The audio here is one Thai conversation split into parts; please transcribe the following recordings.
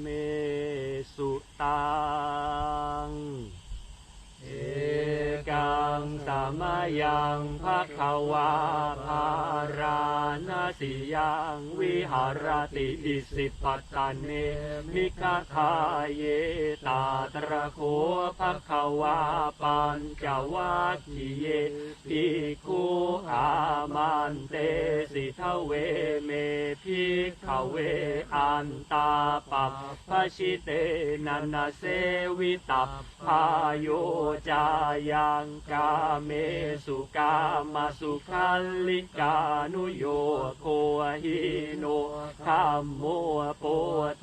เมสุตา เอกังสามา ยังภะคะวาภารานาสิยังวิหารติอิสิปตตนเนมิกะทาเยตาตระโคภะคะวาปัญจวัคคีเยภิกขุอามันเตสิทเวเมภิกขเวอันตาปัปพชิเตนันเสวิตัปพาโยจายังกาเมสุกามาสุขัลลิกานุโยโคหิโนคัมโมโป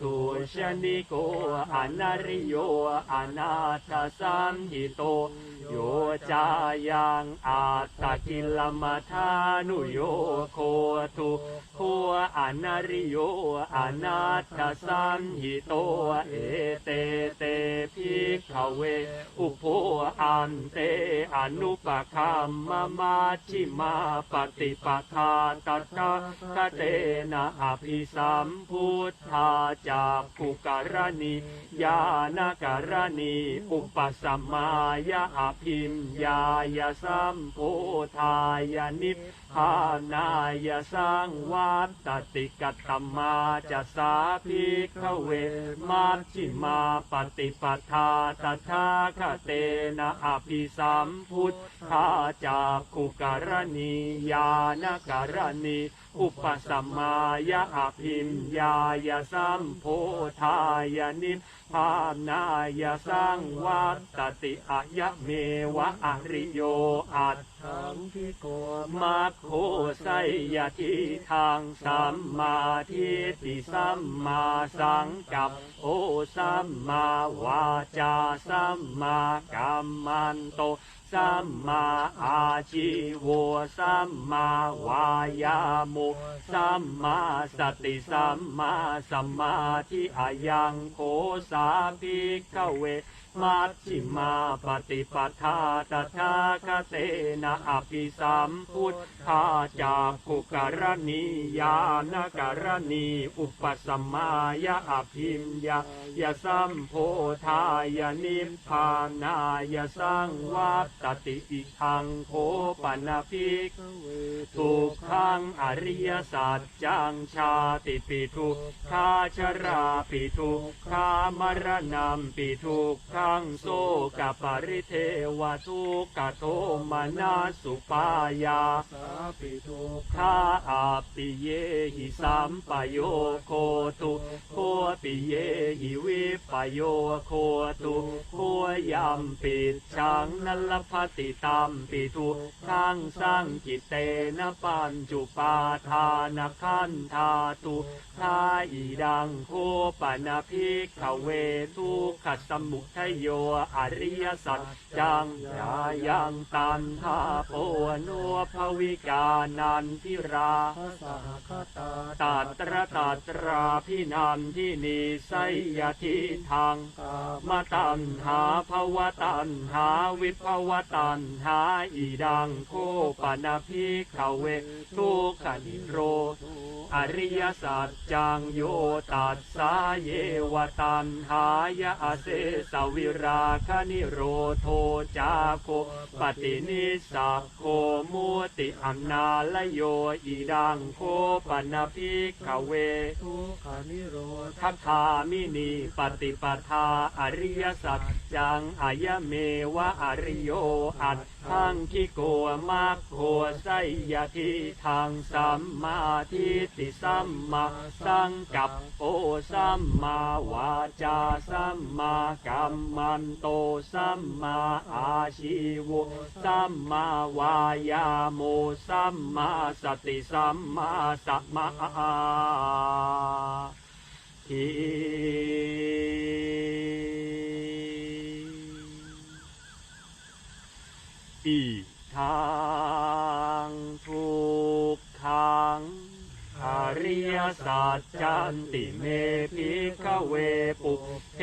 ตุชนิโกอนาริโยอนาถสัมหิโตโยจายังอาตกิลมัทานุโยโคตุโคอนาริโยอนาถสัมหิโตเอเตเตภิกขเว อุโพอันเตอนุปคัมมมาชิมาปฏิปทาตัตถะคเตนะอภิสัมพุทธาจากขุการณียานการณีอุปสัมมายะอภิมยายะสัมโพธายานิพพานายะสังวัตติกัตตมาจะสาภิกขเวมัชชิมาปฏิปทาตถาคเตนะอภิสัมพุทธาจากขุการณียานการณีอุปสัมมายะอภิมยายะสัมโพธายานิพพานายะสังวัตติอายะเมวะอริโยอัตสังทิโกมัคโคไสยทิทางสัมมาทิฏฐิสัมมาสังกัปโอสัมมาวาจาสัมมากัมมันโต สัมมาอาชีวสัมมาวายาโมสัมมาสติสัมมาสัมมาทิอายังโคสาภิกขเว มัชชิมาปฏิปทาตถาคเตนะอภิสัมพุทธาจากกุการณียานกรณีอุปสมายะอภิมยายะสัมโพธายะนิพพานายะสังวัตติอิทังโคปนาภิกทุกขังอริยสัจจังชาติปิทุกขาชราปิทุกขามรณะปิทุกขังโสกปริเทวทุกขโทมนาสุปายาสาปิทุกคาอาปิเยหิสัมปโยโคตุโคปิเยหิวิปโยโคตุโคยัมปิดชังนัลพติตัมปิทุขังสร้างกิเตนะปัญจุปาทานขันธาตุทาอีดังโคปนาภิกขเวทุกขสมุทัยโยอริยสัจจังยายังตันหาโปโนภวิกานันทิราภาตาตัตระตัตราพินันที่นีไสยทิทางมาตันหาภวตันหาวิภวตันหาอีดังโคปนาภิกขเวทุกขนิโรธอริยสัจจังโยตัสสาเยวตันหายะอเสสวิราคนิโรโทจาโคปฏินิสักโคมุติอันนาลโยอีดังโคปนาภิกขเวทุกขานิโรธทัคามินีปฏิปทาอริยสัจจังอายเมวะอริโยอัตทังคิโกมัคโคไสยทิทางสัมมาทิฏฐิสัมมาสังกัปโปสัมมาวาจาสัมมากัมมมันโตสัมมาอาชีวสัมมาวายาโมสัมมาสติสัมมาสัมมาทิอีทางทุกขัง อริยสัจจันติเมภิกขเวปุเพ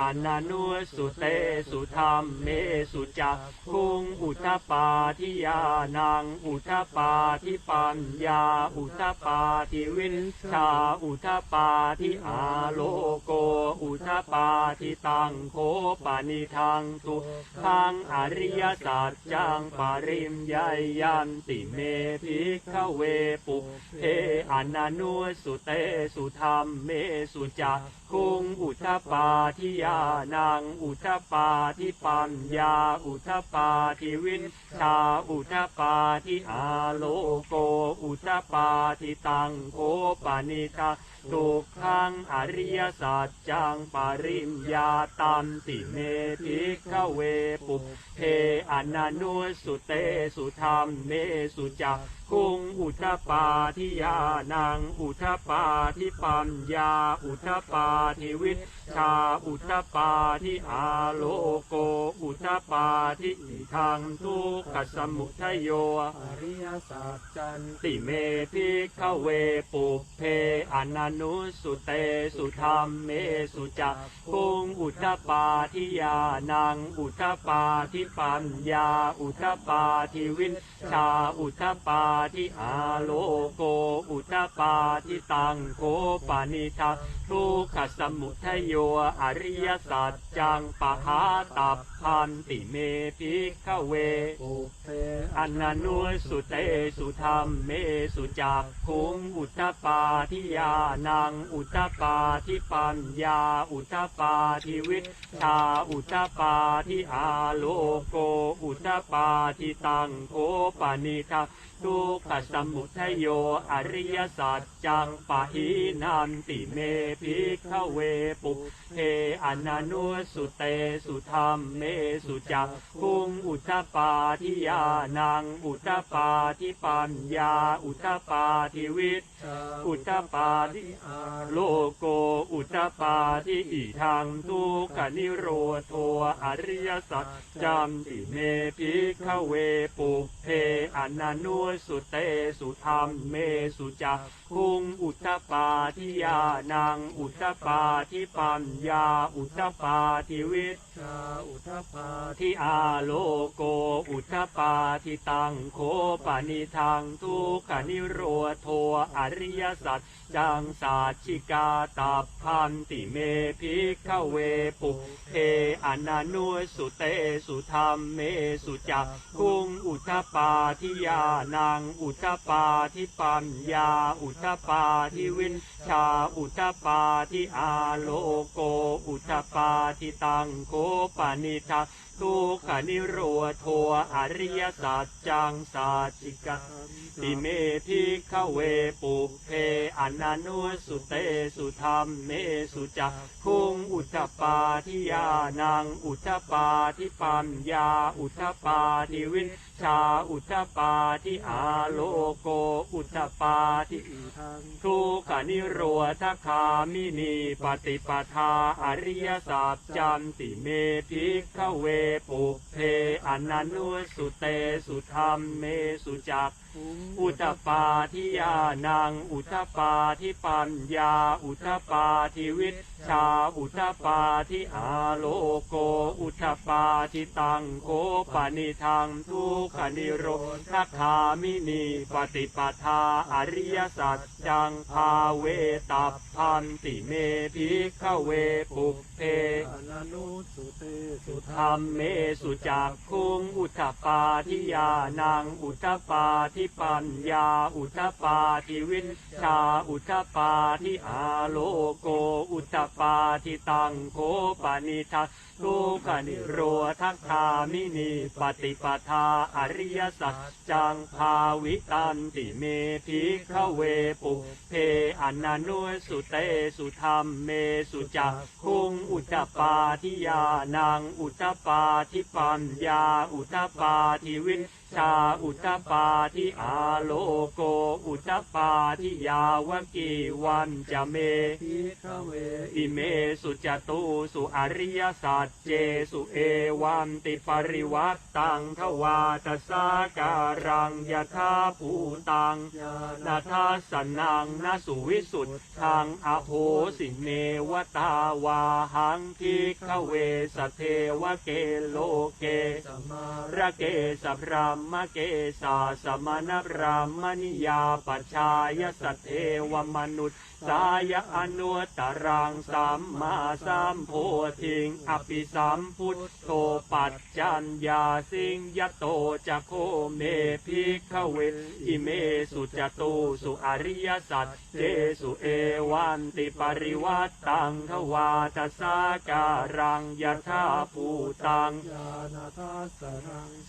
อนันุสุเตสุธรรมเมสุจักคุงอุทปาทิยานังอุทปาทิปัญญาอุทปาทิวินชาอุทปาทิอาโลโก อุทปาทิตังโคปานิทังตุทังอริยสัจจังปาริมยายยันติเมภิกขเวปุเพอนันุสุเตสุธรรมเมสุจักคุงอุทปาทิยานังอุทปาทิปัญญาอุทปาทิวินชาอุทปาทิอาโลโกอุทปาทิตังโคปานิทาทุกขังอริยสัจจังปาริมยาตันติเมภิกขเวปุเพอนันุสุเตสุธรรมเมสุจัก คุงอุทปาทิยานังอุทปาทิปัญญา อุทปาทิวิชาอุทปาทิอาโลโก อุทปาทิอิทังทุกขสมุทัยโยอริยสัจจันติเมภิกเวปุเพอนันุสุเตสุธรรมเมสุจักคุงอุทปาทิยานังอุทปาทิปัญญา อุทปาทิวิชาอุทปาทิอาโลโกอุตปาทิตังโกปานิทัง ทุกขสมุทัยโยอริยสัจจังปหาตัพพันติเมภิกเวปุเพอันนุสุเตสุธรรมเมสุจักคุงอุทธปาทิยานังอุทธปาทิปัญญาอุทธปาทิวิชาอุทธปาทิอาโลโกอุทธปาทิตังโคปนิทาทุกขสมุทัยโยอริยสัจจังปะหินันติเมภิกขเวปุเพอนันุสุเตสุธรรมเมสุจักคุงอุทปาทิยานังอุทปาทิปัญญา อุทปาทิวิทชอุทปาทิอาโลโกอุทปาทิอิทังทุกขนิโรโทอริยสัจจัมติเมภิกขเวปุเพอนันุสุเตสุธรรมเมสุจักคุงอุทปาทิยานังอุทปาทิปัญญา อุทปาทิวิทชาอุทปาทิอาโลโก อุทปาทิตังโคปานิทังทุกขนิโรโทอริยสัจจังสาชิกาตัพพันติเมภิกขเวปุเพอนันุสุเตสุธรรมเมสุจักคุงอุทปาทิยานังอุทปาทิปัญญา อุทปาทิวินชาอุทปาาทิอาโลโกอุจปาทิตังโกปานิทังทุกขนิโรโทอริยสัจจังสาชิกาติเมภิขเวปุเพอนันุสุเตสุธรรมเมสุจักคุงอุทปาทิยานังอุทปาทิปัญญาอุทปาทิวินชาอุทปาทิอาโลโกอุทปาทิอิทังทุกขนิโรธคามินีปฏิปทาอริยสัจจันติเมภิขเวปุเพอนันุสุเตสุธรรมเมสุจัก อุทธปาทิยานัง อุทธปาทิปัญญา อุทธปาทิวิชา อุทธปาทิอาโลโก อุทธปาทิตังโคปานิทังทุกขนิโรธคามินีปฏิปทาอริยสัจจังภาเวตัพพันติเมภิกขเวปุเพอนุสุเตสุธรรมเมสุจักคุงอุทธปาทิยานัง อุทธปาทิปัญญาอุทธปาทิวินชาอุทธปาทิอาโลโกอุทธปาทิตังโคปนิทัสทุกขนิโรธคามินีปฏิปทาอริยสัจจังภาวิตันติเมภิกขเวปุเพอนันุสุเตสุธรรมเมสุจักคุงอุทธปาทิยานังอุทธปาทิปัญญาอุทธปาทิวินชาอุตปาทิอาโลโกอุตปาทิยาวกีวันจะเมพิกเวอิเมสุจตุสุอริยสัจเจสุเอวันติปริวัตตังทวาตสาการังยถาภูตังนาทาสนังนาสุวิสุทธังอโหสิเนวตาวาหังคิขเวสเทวเกโลเกสมาระเกสัพรามเกสาสมณพรามนิยาปชายสเทวมนุษย์สายอนุตรังสัมมาสัมโพธิงอภิสัมพุทโตปัจจัญญาสิงยโตจะโคเมพิขเวอิเมสุจตุสุอริยสัจเจสุเอวันติปริวัตตังทวาตสาการังยถาภูตัง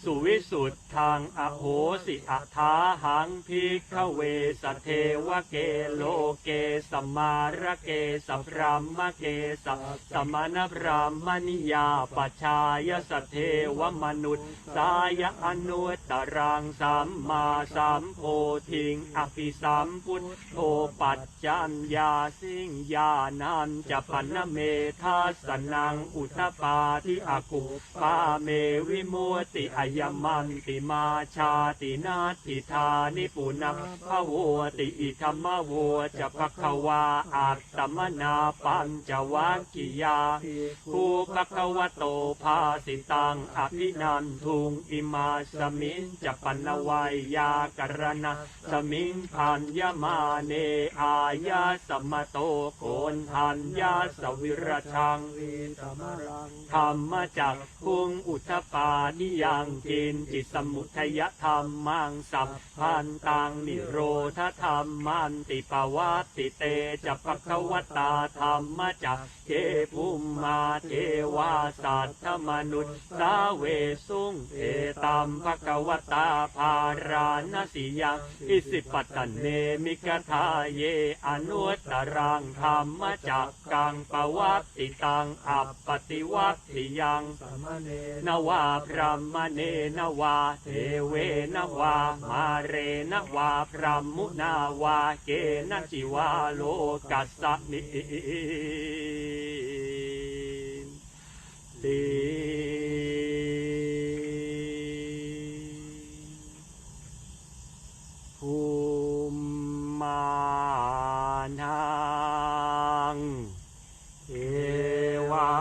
สุวิสุทธังอโหสิอัฏฐาหังพิกเวสเทวเกโลเก สัมมาระเกสัพรามเกสัสมณพรามนิยาปชายสเทวมนุษย์สายอนุตตรังสัมมาสัมโพธิงอภิสัมพุทโธปัจจัญญาสิงญานันจะปันเมทัสนังอุทปาทิอากุปาเมวิมุติอายมันติมาชาตินาทิธานิปุณพะโวติอิธรรมโวจะภควาอัตตมนาปัญจวัคคิยาภิกขุภูภควโตภาสิตังอภินันทุงอิมาสมิงจะปันวายยากรณะสมิงพันยมาเนอายาสมโตโกนทันยาสวิรชังธรรมจักคุงอุทปานิยังกินจิตสมุทยธรรมมังสัพพันตังนิโรธธรรมมันติปวัตติเตจะปะควตาธรรมจักเจภูมมาเทวาสัตถมนุษย์สาเวสุงเอตัมภะควตาภาราณสิยังอิสิปตตนเนมิกทาเยอนุตตรังธรรมจักกังปวัตติตังอัปปติวัตติยังสมมเนนวาพรหมเนนวาเทเวนวามาเรนวาพรหมุนาวาเกนจิวาโลกัสสมิติภูมมานังเอวา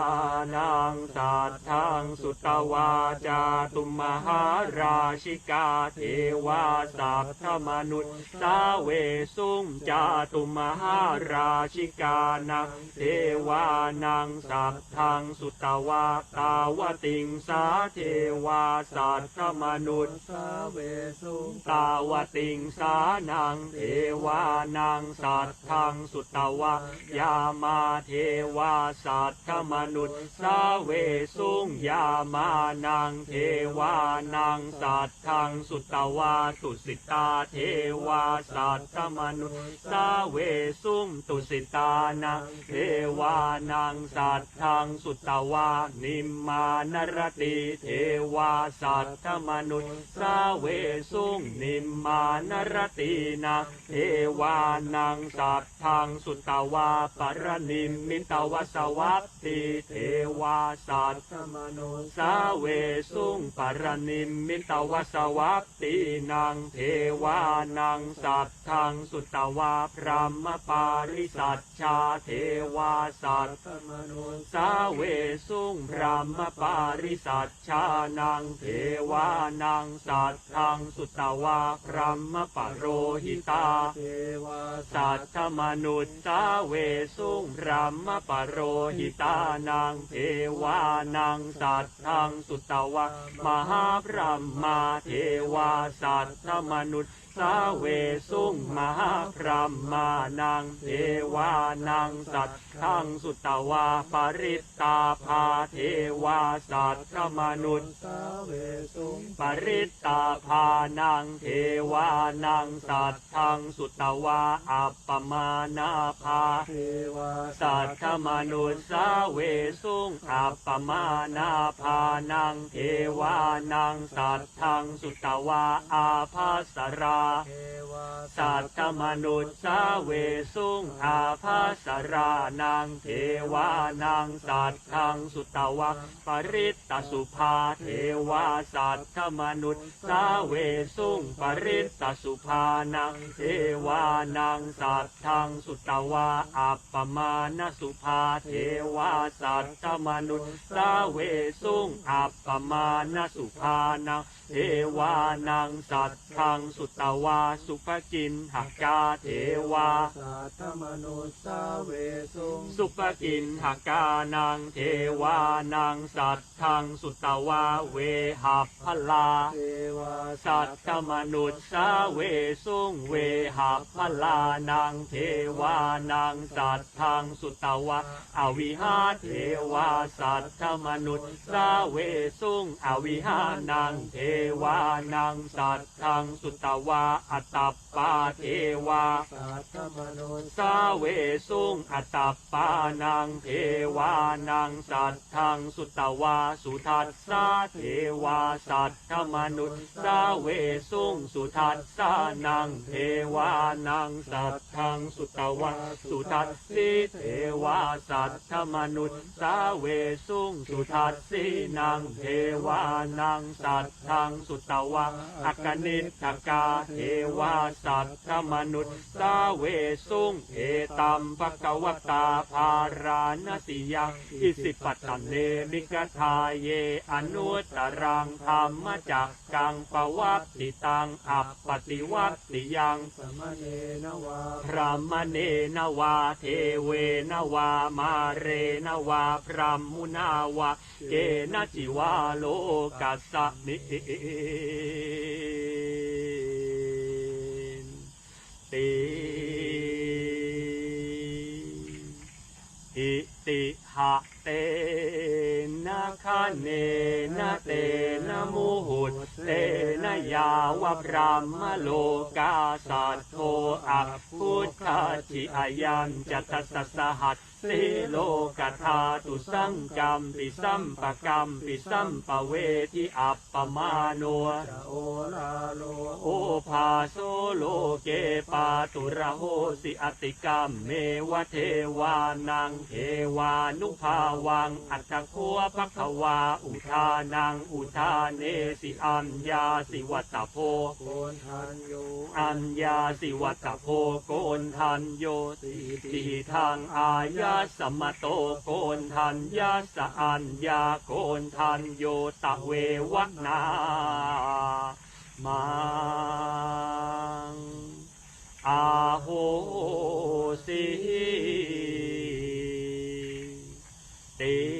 นังสัตทังสุตวาจาต มหาราชิกาเทวาสัพพมนุษย์สาเวสุงจาตุมหาราชิกานังเทวานังสัพทังสุตวาตาวติงสาเทวาสัพพมนุษย์สาเวสุงตาวติงสานังเทวานังสัตทังสุตวายามาเทวาสัตถมนุษย์สาเวสุงยามานังเทววานังสัตทังสุตวาตุสิตาเทวาสัตถมนุสาเวสุงตุสิตานังเทวานังสัตทังสุตวานิมมานรติเทวาสัตถมนุสาเวสุงนิมมานรตินะเทวานังสัตทังสุตวาปรนิมมิตวสวัตติเทวาสัตธรรมโนสาเวสุงปรนิมมิตวสวัตตินางเทวานังสัตทังสุตวาพรหมปาริสัชชาเทวาสัตธรรมโนสาเวสุงพรหมปาริสัชชานังเทวานังสัตทังสุตวาพรหมปโรหิตาเทวาสัตถมนุษย์สาเวสุงพรหมปโรหิตานังเทวานังสัตทังสุตวะมหาพรหมาเทวาสัตว์มนุษย์ สาเวสุงมหาพรหมานังเทวานังสัตทังสุตวาปริตตาภาเทวาสัตถมนุษย์สาเวสุงปริตตาภานังเทวานังสัตทังสุตวาอัปปมานาภาเทวาสัทธมนุษย์สาเวสุงอัปปมานาภานังเทวานังสัตทังสุตวาอาภัสราสัทธมนุษย์สาเวสุงอาภัสรานังเทวานังสัตทังสุตวาปริตตสุภาเทวาสัทธมนุษย์สาเวสุงปริตตสุภานังเทวานังสัตทังสุตวาอัปปมาณสุภาเทวาสัทธมนุษย์สาเวสุงอัปปมาณสุภานังเทวานังสัตทังสุตวาสุภกินหกาเทวาสัทธมนุษย์สาเวสุงสุปกินหกานังเทวานังสัตทังสุตวาเวหัพพลาเทวาสัตตมนุษย์สาเวสุงเวหัพพลานังเทวานังสัตทังสุตวาอวิหาเทวาสัตตมนุษย์สาเวสุงอวิหานังเทวานังสัตทังสุตวาอัตตปาเทวาสัทธมนุสาเวสุงอัตตปานังเทวานังสัตทังสุตวาสุทัสสาเทวาสัตถมนุสาเวสุงสุทัสสานังเทวานังสัตทังสุตวาสุทัสสีเทวาสัตถมนุสาเวสุงสุทัสสีนังเทวานังสัตทังสุตวาอักนิทกาเทวาสัตถมนุษย์สาเวสุงเอตัมภกวตาภารานสิยังอิสิปัตตเนมิกทาเยอนุตรังธรรมจักกังปวัตติตังอัปปติวัตติยังสมเณนวาพระมเนนวาเทเวนวามาเรนวาพรหมุนาวาเกณจิวาโลกัสสมิติอิติหะเตนะคะเนนะเตนะมุหุตเตนะยาวะพรหมโลกาสัตโทอัพพุทธจิอายัญจัตสสหัส สิโลกัธาตุสังกัมปิสัมปกรรมปิสัมปเวทิอัปปมาโนจะโอลาโลโอภาโซโลเกปาตุระโหสิอติกรรมเมวะเทวานังเทวานุภาวังอัตถโคภควาอุทานังอุทานเนสิอัญญาสิวัตโพโกนทันโยอัญญาสิวัตโพโกนทันโยสีทีทางอายาสมโตโกนทันยาสอัญญาโกนทันโยตะเววนามังอาโหสิติ